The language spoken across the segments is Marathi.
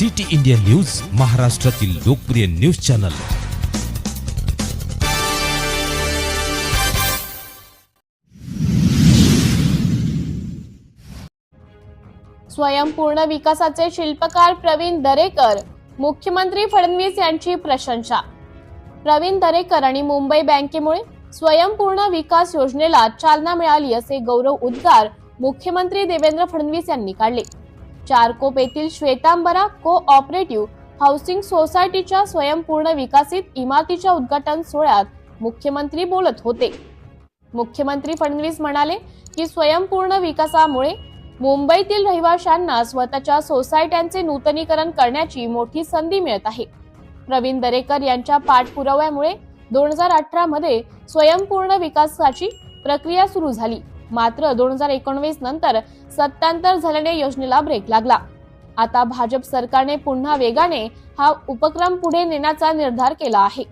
सिटी इंडिया न्यूज महाराष्ट्रातील लोकप्रिय न्यूज चॅनल. स्वयंपूर्ण विकासाचे शिल्पकार प्रवीण दरेकर मुख्यमंत्री फडणवीस यांची प्रशंसा. प्रवीण दरेकर आणि मुंबई बँकेमुळे स्वयंपूर्ण विकास योजनेला चालना मिळाली असे गौरव उद्गार मुख्यमंत्री देवेंद्र फडणवीस यांनी काढले. चारकोप येथील श्वेतांबरा को ऑपरेटिव्ह हाऊसिंग सोसायटीच्या स्वयंपूर्ण विकसित इमारतीच्या उद्घाटन सोहळ्यात मुख्यमंत्री बोलत होते. मुख्यमंत्री फडणवीस म्हणाले की स्वयंपूर्ण विकासामुळे मुंबईतील रहिवाशांना स्वतःच्या सोसायट्यांचे नूतनीकरण करण्याची मोठी संधी मिळत आहे. प्रवीण दरेकर यांच्या पाठपुराव्यामुळे दोन हजार अठरा मध्ये स्वयंपूर्ण विकासाची प्रक्रिया सुरू झाली. मात्र दोन हजार एकोणवीस नंतर सत्तांतर झाल्याने योजनेला ब्रेक लागला. आता भाजप सरकारने पुन्हा वेगाने हा उपक्रम पुढे नेण्याचा निर्धार केला आहे.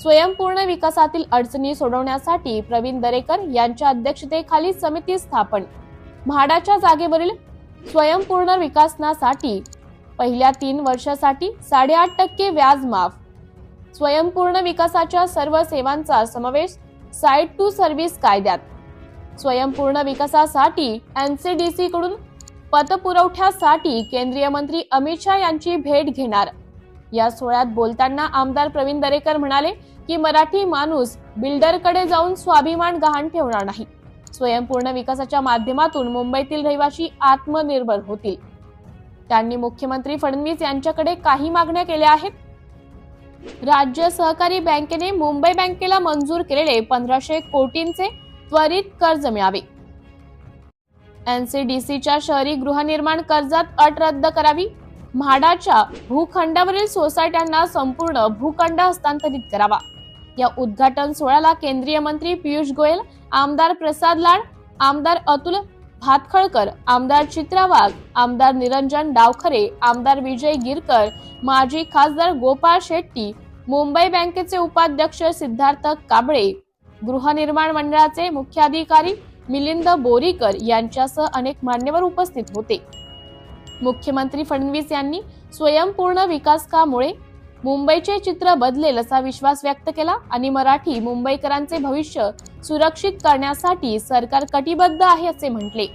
स्वयंपूर्ण विकासातील अडचणी सोडवण्यासाठी प्रवीण दरेकर यांच्या अध्यक्षतेखाली समिती स्थापन. म्हाडाच्या जागेवरील स्वयंपूर्ण विकासनासाठी पहिल्या तीन वर्षासाठी साडेआठ टक्के व्याज माफ. स्वयंपूर्ण विकासाच्या सर्व सेवांचा समावेश साईट टू सर्व्हिस कायद्यात. स्वयंपूर्ण विकासासाठी एनसीडीसी कडून पतपुरवठ्यासाठी केंद्रीय मंत्री अमित शहा यांची भेट घेणार. या सोहळ्यात बोलताना आमदार प्रवीण दरेकर म्हणाले की मराठी माणूस बिल्डरकडे जाऊन स्वाभिमान गहाण ठेवणार नाही. स्वयंपूर्ण विकासाच्या माध्यमातून मुंबईतील रहिवासी आत्मनिर्भर होतील. त्यांनी मुख्यमंत्री फडणवीस यांच्याकडे काही मागण्या केल्या आहेत. राज्य सहकारी बँकेने मुंबई बँकेला मंजूर केलेले पंधराशे कोटींचे त्वरित कर्ज मिळावे. एनसीडीसीच्या शहरी गृहनिर्माण कर्जात अट रद्द करावी. म्हाडाच्या भूखंडावरील सोसायट्यांना संपूर्ण भूखंड हस्तांतरित करावा. या उद्घाटन सोहळ्याला केंद्रीय मंत्री पियुष गोयल आमदार प्रसाद लाड आमदार अतुल भातखळकर आमदार चित्रा वाघ आमदार निरंजन डावखरे आमदार विजय गिरकर माजी खासदार गोपाळ शेट्टी मुंबई बँकेचे उपाध्यक्ष सिद्धार्थ काबळे गृहनिर्माण मंडळाचे मुख्याधिकारी मिलिंद बोरीकर यांच्यासह अनेक मान्यवर उपस्थित होते. मुख्यमंत्री फडणवीस यांनी स्वयंपूर्ण विकासकामुळे मुंबईचे चित्र बदलेल असा विश्वास व्यक्त केला आणि मराठी मुंबईकरांचे भविष्य सुरक्षित करण्यासाठी सरकार कटिबद्ध आहे असे म्हटले.